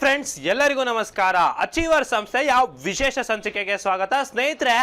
Friends ಎಲ್ಲರಿಗೂ ನಮಸ್ಕಾರ. Achiever ಸಂಸ್ಥೆಯ ವಿಶೇಷ ಸಂಚಿಕೆಗೆ ಸ್ವಾಗತ? ಸ್ನೇಹಿತರೆ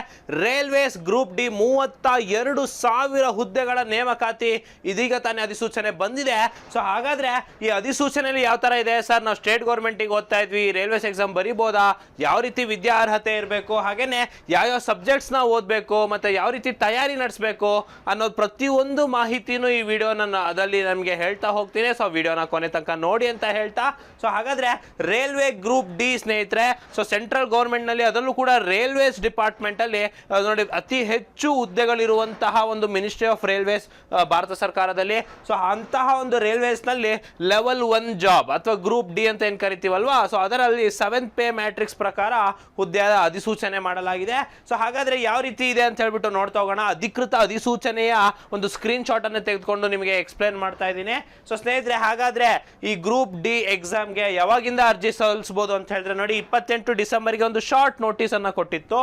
ರೈಲ್ವೇಸ್ ಗ್ರೂಪ್ ಡಿ ಮೂವತ್ತ ಎರಡು ಸಾವಿರ ಹುದ್ದೆಗಳ ನೇಮಕಾತಿ ಇದೀಗ ತಾನೇ ಅಧಿಸೂಚನೆ ಬಂದಿದೆ. ಸೊ ಹಾಗಾದ್ರೆ ಈ ಅಧಿಸೂಚನೆಯಲ್ಲಿ ಯಾವ ತರ ಇದೆ? ಸರ್ ನಾವು ಸ್ಟೇಟ್ ಗೌರ್ಮೆಂಟಿಗೆ ಓದ್ತಾ ಇದ್ವಿ ರೈಲ್ವೇಸ್ ಎಕ್ಸಾಮ್ ಬರಿಬೋದಾ? ಯಾವ ರೀತಿ ವಿದ್ಯಾರ್ಹತೆ ಇರಬೇಕು? ಹಾಗೇನೆ ಯಾವ್ಯಾವ ಸಬ್ಜೆಕ್ಟ್ಸ್ ನಾವು ಓದಬೇಕು? ಮತ್ತೆ ಯಾವ ರೀತಿ ತಯಾರಿ ನಡೆಸಬೇಕು? ಅನ್ನೋದು ಪ್ರತಿಯೊಂದು ಮಾಹಿತಿನೂ ಈ ವಿಡಿಯೋನ ಅದರಲ್ಲಿ ನಮಗೆ ಹೇಳ್ತಾ ಹೋಗ್ತೀನಿ. ಸೊ ವಿಡಿಯೋನ ಕೊನೆ ತನಕ ನೋಡಿ ಅಂತ ಹೇಳ್ತಾ. ಸೊ ಹಾಗಾದ್ರೆ ರೈಲ್ವೆ ಗ್ರೂಪ್ ಡಿ ಸ್ನೇಹಿತರೆ ಸೊ ಸೆಂಟ್ರಲ್ ಗೌರ್ಮೆಂಟ್ನಲ್ಲಿ ಅದರಲ್ಲೂ ಕೂಡ ರೈಲ್ವೇಸ್ ಡಿಪಾರ್ಟ್ಮೆಂಟ್ ಅಲ್ಲಿ ನೋಡಿ, ಅತಿ ಹೆಚ್ಚು ಹುದ್ದೆಗಳಿರುವಂತಹ ಒಂದು ಮಿನಿಸ್ಟ್ರಿ ಆಫ್ ರೈಲ್ವೇಸ್ ಭಾರತ ಸರ್ಕಾರದಲ್ಲಿ. ಸೊ ಅಂತಹ ಒಂದು ರೈಲ್ವೇಸ್ನಲ್ಲಿ ಲೆವೆಲ್ ಒನ್ ಜಾಬ್ ಅಥವಾ ಗ್ರೂಪ್ ಡಿ ಅಂತ ಏನು ಕರಿತೀವಲ್ವಾ? ಸೊ ಅದರಲ್ಲಿ ಸೆವೆಂತ್ ಪೇ ಮ್ಯಾಟ್ರಿಕ್ಸ್ ಪ್ರಕಾರ ಹುದ್ದೆಯ ಅಧಿಸೂಚನೆ ಮಾಡಲಾಗಿದೆ. ಸೊ ಹಾಗಾದ್ರೆ ಯಾವ ರೀತಿ ಇದೆ ಅಂತ ಹೇಳ್ಬಿಟ್ಟು ನೋಡ್ತಾ ಹೋಗೋಣ. ಅಧಿಕೃತ ಅಧಿಸೂಚನೆಯ ಒಂದು ಸ್ಕ್ರೀನ್ ಶಾಟ್ ಅನ್ನು ತೆಗೆದುಕೊಂಡು ನಿಮಗೆ ಎಕ್ಸ್ಪ್ಲೇನ್ ಮಾಡ್ತಾ ಇದ್ದೀನಿ. ಸೊ ಸ್ನೇಹಿತರೆ, ಹಾಗಾದ್ರೆ ಈ ಗ್ರೂಪ್ ಡಿ ಎಕ್ಸಾಮ್ಗೆ ಯಾವಾಗಿಂದ ಅರ್ಜಿ ಸಲ್ಲಿಸಬಹುದು ಅಂತ ಹೇಳಿದ್ರೆ ನೋಡಿ, ಇಪ್ಪತ್ತೆಂಟು ಡಿಸೆಂಬರ್ಗೆ ಒಂದು ಶಾರ್ಟ್ ನೋಟಿಸ್ ಅನ್ನ ಕೊಟ್ಟಿತ್ತು.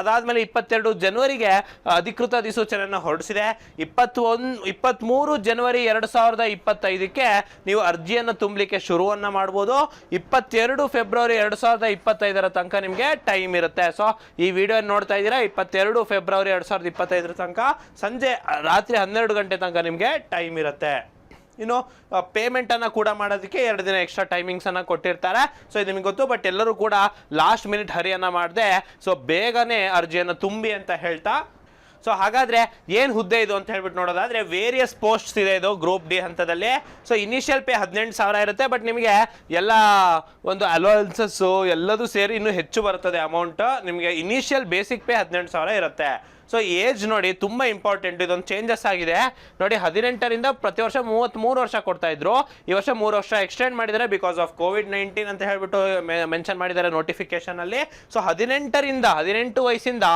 ಅದಾದ್ಮೇಲೆ ಇಪ್ಪತ್ತೆರಡು ಜನವರಿಗೆ ಅಧಿಕೃತ ಅಧಿಸೂಚನೆಯನ್ನು ಹೊರಡಿಸಿದೆ. ಇಪ್ಪತ್ತೊಂದು ಇಪ್ಪತ್ತ್ಮೂರು ಜನವರಿ ಎರಡು ಸಾವಿರದ ಇಪ್ಪತ್ತೈದಕ್ಕೆ ನೀವು ಅರ್ಜಿಯನ್ನು ತುಂಬಲಿಕ್ಕೆ ಶುರುವನ್ನ ಮಾಡ್ಬೋದು. ಇಪ್ಪತ್ತೆರಡು ಫೆಬ್ರವರಿ ಎರಡು ಸಾವಿರದ ಇಪ್ಪತ್ತೈದರ ತನಕ ನಿಮಗೆ ಟೈಮ್ ಇರುತ್ತೆ. ಸೊ ಈ ವಿಡಿಯೋ ನೋಡ್ತಾ ಇದ್ದೀರಾ? ಇಪ್ಪತ್ತೆರಡು ಫೆಬ್ರವರಿ ಎರಡು ಸಾವಿರದ ಇಪ್ಪತ್ತೈದರ ತನಕ ಸಂಜೆ ರಾತ್ರಿ ಹನ್ನೆರಡು ಗಂಟೆ ತನಕ ನಿಮಗೆ ಟೈಮ್ ಇರುತ್ತೆ. ಇನ್ನು ಪೇಮೆಂಟನ್ನು ಕೂಡ ಮಾಡೋದಕ್ಕೆ ಎರಡು ದಿನ ಎಕ್ಸ್ಟ್ರಾ ಟೈಮಿಂಗ್ಸನ್ನು ಕೊಟ್ಟಿರ್ತಾರೆ. ಸೊ ಇದು ನಿಮಗೆ ಗೊತ್ತು ಬಟ್ ಎಲ್ಲರೂ ಕೂಡ ಲಾಸ್ಟ್ ಮಿನಿಟ್ ಹರಿಯನ್ನು ಮಾಡಿದೆ ಸೊ ಬೇಗನೆ ಅರ್ಜಿಯನ್ನು ತುಂಬಿ ಅಂತ ಹೇಳ್ತಾ ಸೊ ಹಾಗಾದ್ರೆ ಏನು ಹುದ್ದೆ ಇದು ಅಂತ ಹೇಳ್ಬಿಟ್ಟು ನೋಡೋದಾದ್ರೆ ವೇರಿಯಸ್ ಪೋಸ್ಟ್ಸ್ ಇದೆ ಇದು ಗ್ರೂಪ್ ಡಿ ಹಂತದಲ್ಲಿ. ಸೊ ಇನಿಷಿಯಲ್ ಪೇ ಹದಿನೆಂಟು ಸಾವಿರ ಇರುತ್ತೆ ಬಟ್ ನಿಮಗೆ ಎಲ್ಲ ಒಂದು ಅಲೋಯನ್ಸಸ್ಸು ಎಲ್ಲದೂ ಸೇರಿ ಇನ್ನೂ ಹೆಚ್ಚು ಬರ್ತದೆ ಅಮೌಂಟ್ ನಿಮಗೆ ಇನಿಷಿಯಲ್ ಬೇಸಿಕ್ ಪೇ ಹದಿನೆಂಟು ಸಾವಿರ ಇರುತ್ತೆ. ಸೊ ಏಜ್ ನೋಡಿ ತುಂಬ ಇಂಪಾರ್ಟೆಂಟ್ ಇದೊಂದು ಚೇಂಜಸ್ ಆಗಿದೆ. ನೋಡಿ, ಹದಿನೆಂಟರಿಂದ ಪ್ರತಿ ವರ್ಷ ಮೂವತ್ತ್ಮೂರು ವರ್ಷ ಕೊಡ್ತಾ ಇದ್ರು. ಈ ವರ್ಷ ಮೂರು ವರ್ಷ ಎಕ್ಸ್ಟೆಂಡ್ ಮಾಡಿದ್ದಾರೆ ಬಿಕಾಸ್ ಆಫ್ ಕೋವಿಡ್ ನೈನ್ಟೀನ್ ಅಂತ ಹೇಳ್ಬಿಟ್ಟು ಮೆನ್ಷನ್ ಮಾಡಿದ್ದಾರೆ ನೋಟಿಫಿಕೇಶನ್ ಅಲ್ಲಿ. ಸೊ ಹದಿನೆಂಟರಿಂದ, ಹದಿನೆಂಟು ವಯಸ್ಸಿಂದ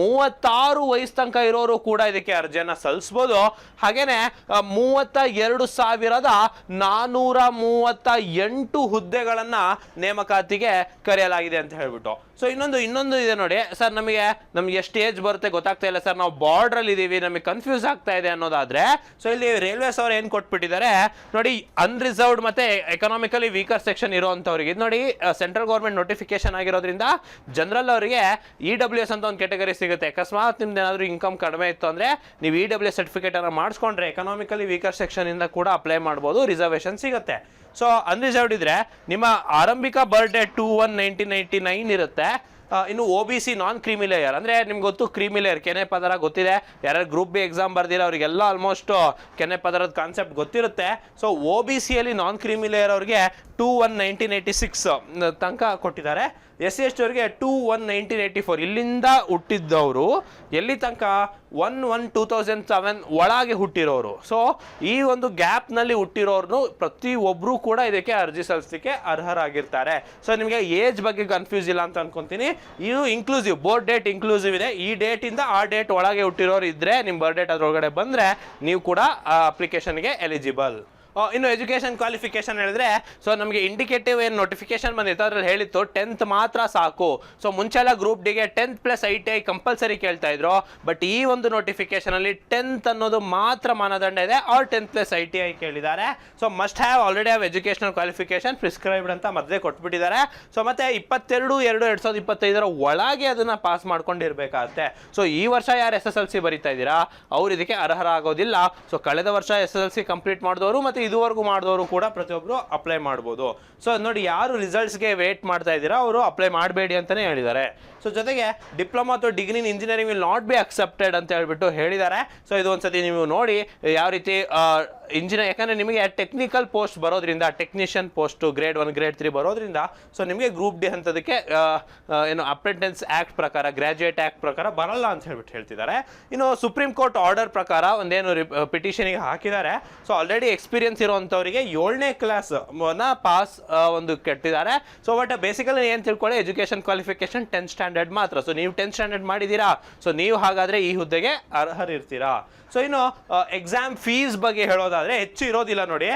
ಮೂವತ್ತಾರು ವಯಸ್ಸು ತನಕ ಇರೋರು ಕೂಡ ಇದಕ್ಕೆ ಅರ್ಜಿಯನ್ನ ಸಲ್ಲಿಸ್ಬೋದು. ಹಾಗೇನೆ ಮೂವತ್ತ ಎರಡು ಸಾವಿರದ ನಾನೂರ ಮೂವತ್ತ ಎಂಟು ಹುದ್ದೆಗಳನ್ನ ನೇಮಕಾತಿಗೆ ಕರೆಯಲಾಗಿದೆ ಅಂತ ಹೇಳ್ಬಿಟ್ಟು. ಸೊ ಇನ್ನೊಂದು ಇನ್ನೊಂದು ಇದೆ ನೋಡಿ. ಸರ್ ನಮಗೆ ನಮ್ಗೆ ಎಷ್ಟು ಏಜ್ ಬರುತ್ತೆ ಗೊತ್ತಾಗ್ತಾ ಇಲ್ಲ. ಸರ್ ನಾವು ಬಾರ್ಡರ್ ಅಲ್ಲಿ ಇದೀವಿ. ನಮಗೆ ಕನ್ಫ್ಯೂಸ್ ಆಗ್ತಾ ಇದೆ ಅನ್ನೋದಾದ್ರೆ ಸೊ ಇಲ್ಲಿ ರೈಲ್ವೇಸ್ ಅವ್ರು ಏನು ಕೊಟ್ಬಿಟ್ಟಿದ್ದಾರೆ? ನೋಡಿ ಅನ್ರಿಸರ್ವ್ಡ್ ಮತ್ತೆ ಎಕನಾಮಿಕಲಿ ವೀಕರ್ ಸೆಕ್ಷನ್ ಇರೋವಂಥವ್ರಿಗೆ. ಇದು ನೋಡಿ ಸೆಂಟ್ರಲ್ ಗೌರ್ಮೆಂಟ್ ನೋಟಿಫಿಕೇಶನ್ ಆಗಿರೋದ್ರಿಂದ ಜನರಲ್ ಅವರಿಗೆ ಇ ಡಬ್ಲ್ಯೂ ಎಸ್ ಅಂತ ಒಂದು ಕೆಟಗರಿ ಸಿಗುತ್ತೆ. ಅಕಸ್ಮಾತ್ ನಿಮ್ದು ಏನಾದರೂ ಇನ್ಕಮ್ ಕಡಿಮೆ ಇತ್ತು ಅಂದ್ರೆ ನೀವು ಇ ಡಬ್ಲ್ಯೂ ಸರ್ಟಿಫಿಕೇಟ್ ಅನ್ನು ಮಾಡಿಸ್ಕೊಂಡ್ರೆ ಎಕನಾಮಿಕಲಿ ವೀಕರ್ ಸೆಕ್ಷನ್ ಇಂದ ಕೂಡ ಅಪ್ಲೈ ಮಾಡ್ಬೋದು. ರಿಸರ್ವೇಶನ್ ಸಿಗುತ್ತೆ. ಸೊ ಅನ್ರಿಸರ್ವ್ಡ್ ಇದ್ರೆ ನಿಮ್ಮ ಆರಂಭಿಕ birthday two one nineteen ninety nine ಇರುತ್ತೆ. ಇನ್ನು O B C non creamy layer ಅಂದರೆ ನಿಮ್ಗೆ ಗೊತ್ತು ಕ್ರೀಮಿ ಲೇಯರ್ ಕೆನೆ ಪದರ ಗೊತ್ತಿದೆ. ಯಾರ್ಯಾರು ಗ್ರೂಪ್ ಬಿ ಎಕ್ಸಾಮ್ ಬರ್ದಿರೋ ಅವರಿಗೆಲ್ಲ ಆಲ್ಮೋಸ್ಟ್ ಕೆನೆ ಪದರದ ಕಾನ್ಸೆಪ್ಟ್ ಗೊತ್ತಿರುತ್ತೆ. ಸೊ ಒ ಬಿ ಸಿಯಲ್ಲಿ ನಾನ್ ಕ್ರೀಮಿ ಲೇಯರ್ ಅವ್ರಿಗೆ two one nineteen eighty six ತನಕ ಕೊಟ್ಟಿದ್ದಾರೆ. S C S T one nineteen eighty four ಇಲ್ಲಿಂದ ಹುಟ್ಟಿದ್ದವರು ಎಲ್ಲಿ ತನಕ? One one two thousand seven ಒಳಗೆ ಹುಟ್ಟಿರೋರು. ಸೊ ಈ ಒಂದು ಗ್ಯಾಪ್ನಲ್ಲಿ ಹುಟ್ಟಿರೋರ್ನು ಪ್ರತಿ ಒಬ್ಬರು ಕೂಡ ಇದಕ್ಕೆ ಅರ್ಜಿ ಸಲ್ಲಿಸಲಿಕ್ಕೆ ಅರ್ಹರಾಗಿರ್ತಾರೆ. ಸೊ ನಿಮಗೆ ಏಜ್ ಬಗ್ಗೆ ಕನ್ಫ್ಯೂಸ್ ಇಲ್ಲ ಅಂತ ಅನ್ಕೊತೀನಿ. ಇದು ಇನ್ಕ್ಲೂಸಿವ್ ಬೋರ್ಡ್ ಡೇಟ್ ಇನ್ಕ್ಲೂಸಿವ್ ಇದೆ. ಈ ಡೇಟಿಂದ ಆ ಡೇಟ್ ಒಳಗೆ ಹುಟ್ಟಿರೋರು ಇದ್ದರೆ ನಿಮ್ಮ ಬರ್ತ್ ಡೇಟ್ ಅದರೊಳಗಡೆ ಬಂದರೆ ನೀವು ಕೂಡ ಅಪ್ಲಿಕೇಶನ್ಗೆ ಎಲಿಜಿಬಲ್ ಆ, ಇನ್ನು ಎಜುಕೇಶನ್ ಕ್ವಾಲಿಫಿಕೇಶನ್ ಹೇಳಿದ್ರೆ ಸೊ ನಮಗೆ ಇಂಡಿಕೇಟಿವ್ ಏನು ನೋಟಿಫಿಕೇಶನ್ ಬಂದಿತ್ತು, ಅದ್ರಲ್ಲಿ ಹೇಳಿತ್ತು ಟೆಂತ್ ಮಾತ್ರ ಸಾಕು. ಸೊ ಮುಂಚೆಲ್ಲ ಗ್ರೂಪ್ ಡಿಗೆ tenth plus I T I compulsory ಕೇಳ್ತಾ ಇದ್ರು ಬಟ್ ಈ ಒಂದು ನೋಟಿಫಿಕೇಶನ್ ಅಲ್ಲಿ ಟೆಂತ್ ಅನ್ನೋದು ಮಾತ್ರ ಮಾನದಂಡ ಇದೆ or tenth plus I T I ಕೇಳಿದ್ದಾರೆ. So must have already have educational qualification prescribed ಅಂತ ಮೊದಲೇ ಕೊಟ್ಬಿಟ್ಟಿದ್ದಾರೆ. ಸೊ ಮತ್ತೆ ಇಪ್ಪತ್ತೆರಡು, ಎರಡು, ಎರಡ್ ಸಾವಿರದ ಇಪ್ಪತ್ತೈದರ ಒಳಗೆ ಅದನ್ನ ಪಾಸ್ ಮಾಡ್ಕೊಂಡಿರ್ಬೇಕಾಗತ್ತೆ. ಸೊ ಈ ವರ್ಷ ಯಾರು ಎಸ್ ಎಸ್ ಎಲ್ ಸಿ ಬರೀತಾ ಇದ್ದೀರಾ? ಅವ್ರು ಇದಕ್ಕೆ ಅರ್ಹರಾಗೋದಿಲ್ಲ. ಸೊ ಕಳೆದ ವರ್ಷ S S L C complete ಮಾಡಿದವರು ಮತ್ತೆ ಇದುವರೆಗೂ ಮಾಡಿದವರು ಕೂಡ ಪ್ರತಿಯೊಬ್ಬರು ಅಪ್ಲೈ ಮಾಡ್ಬೋದು. ಸೊ ನೋಡಿ ಯಾರು ರಿಸಲ್ಟ್ಸ್ಗೆ ವೇಟ್ ಮಾಡ್ತಾ ಇದ್ದೀರಾ, ಅವರು ಅಪ್ಲೈ ಮಾಡಬೇಡಿ ಅಂತಲೇ ಹೇಳಿದ್ದಾರೆ. ಸೊ ಜೊತೆಗೆ ಡಿಪ್ಲೊಮಾ ಅಥವಾ degree engineering will not be accepted ಅಂತ ಹೇಳ್ಬಿಟ್ಟು ಹೇಳಿದ್ದಾರೆ. ಸೊ ಇದು ಒಂದ್ಸತಿ ನೀವು ನೋಡಿ ಯಾವ ರೀತಿ ಇಂಜಿನಿಯರ್, ಯಾಕಂದರೆ ನಿಮಗೆ ಟೆಕ್ನಿಕಲ್ ಪೋಸ್ಟ್ ಬರೋದ್ರಿಂದ technician post grade one grade three ಬರೋದ್ರಿಂದ ಸೊ ನಿಮಗೆ ಗ್ರೂಪ್ ಡಿ ಹಂತದಕ್ಕೆ ಏನು ಅಪ್ರೆಂಟೆನ್ಸ್ ಆ್ಯಕ್ಟ್ ಪ್ರಕಾರ ಗ್ರ್ಯಾಜುಯೇಟ್ ಆ್ಯಕ್ಟ್ ಪ್ರಕಾರ ಬರಲ್ಲ ಅಂತ ಹೇಳ್ಬಿಟ್ಟು ಹೇಳ್ತಿದ್ದಾರೆ. ಇನ್ನು ಸುಪ್ರೀಂ ಕೋರ್ಟ್ ಆರ್ಡರ್ ಪ್ರಕಾರ ಒಂದೇನು ಪಿಟಿಷನಿಗೆ ಹಾಕಿದ್ದಾರೆ. ಸೊ ಆಲ್ರೆಡಿ ಎಕ್ಸ್ಪೀರಿಯನ್ಸ್ ಇರುವಂಥವರಿಗೆ ಏಳನೇ ಕ್ಲಾಸ್ ಪಾಸ್ ಒಂದು ಕೆಟ್ಟಿದ್ದಾರೆ ಸೊ ಬಟ್ ಬೇಸಿಕಲಿ ಏನು ತಿಳ್ಕೊಳ್ಳಿ ಎಜುಕೇಷನ್ ಕ್ವಾಲಿಫಿಕೇಶನ್ ಟೆಂತ್ ಸ್ಟ್ಯಾಂಡರ್ಡ್ ಮಾತ್ರ. ಸೊ ನೀವು ಟೆಂತ್ ಸ್ಟ್ಯಾಂಡರ್ಡ್ ಮಾಡಿದ್ದೀರಾ? ಸೊ ನೀವು ಹಾಗಾದರೆ ಈ ಹುದ್ದೆಗೆ ಅರ್ಹರಿರ್ತೀರಾ? ಸೊ ಇನ್ನು ಎಕ್ಸಾಮ್ ಫೀಸ್ ಬಗ್ಗೆ ಹೇಳೋದಾದ್ರೆ ಹೆಚ್ಚು ಇರೋದಿಲ್ಲ ನೋಡಿ.